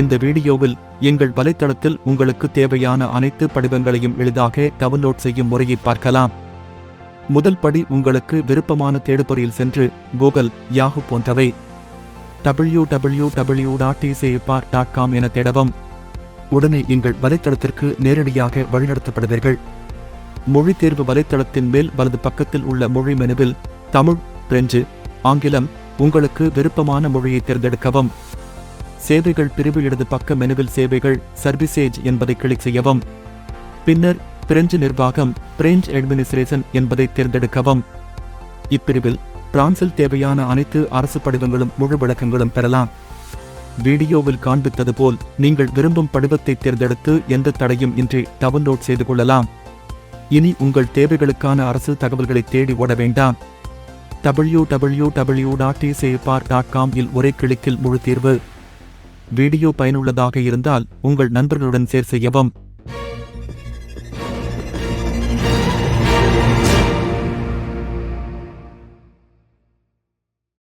இந்த வீடியோவில் எங்கள் வலைத்தளத்தில் உங்களுக்கு தேவையான அனைத்து படிவங்களையும் எளிதாக டவுன்லோட் செய்யும் முறையை பார்க்கலாம். முதல் படி உங்களுக்கு விருப்பமான தேடுபொறியில் சென்று கூகுள் யாகு போன்றவை W W W dot dot com என தேடவும். உடனே எங்கள் வலைத்தளத்திற்கு நேரடியாக வழிநடத்தப்படுவீர்கள். மொழி தேர்வு வலைத்தளத்தின் மேல் வலது பக்கத்தில் உள்ள மொழி மெனுவில் தமிழ் பிரெஞ்சு ஆங்கிலம் உங்களுக்கு விருப்பமான மொழியை தேர்ந்தெடுக்கவும். சேவைகள் பிரிவு இடது பக்க மெனுவில் சேவைகள் சர்வீசேஜ் என்பதை கிளிக் செய்யவும். பின்னர் பிரெஞ்சு நிர்வாகம் பிரெஞ்ச் அட்மினிஸ்ட்ரேஷன் என்பதை தேர்ந்தெடுக்கவும். இப்பிரிவில் பிரான்சில் தேவையான அனைத்து அரசு படிவங்களும் முழு விளக்கங்களும் பெறலாம். வீடியோவில் காண்பித்தது போல் நீங்கள் விரும்பும் படிவத்தை தேர்ந்தெடுத்து எந்த தடையும் இன்றி டவுன்லோட் செய்து கொள்ளலாம். இனி உங்கள் தேவைகளுக்கான அரசு தகவல்களை தேடி ஓட வேண்டாம். W W W dot dot com இல் ஒரே கிளிக்கில் முழு தீர்வு. வீடியோ பயனுள்ளதாக இருந்தால் உங்கள் நண்பர்களுடன் ஷேர் செய்யவும்.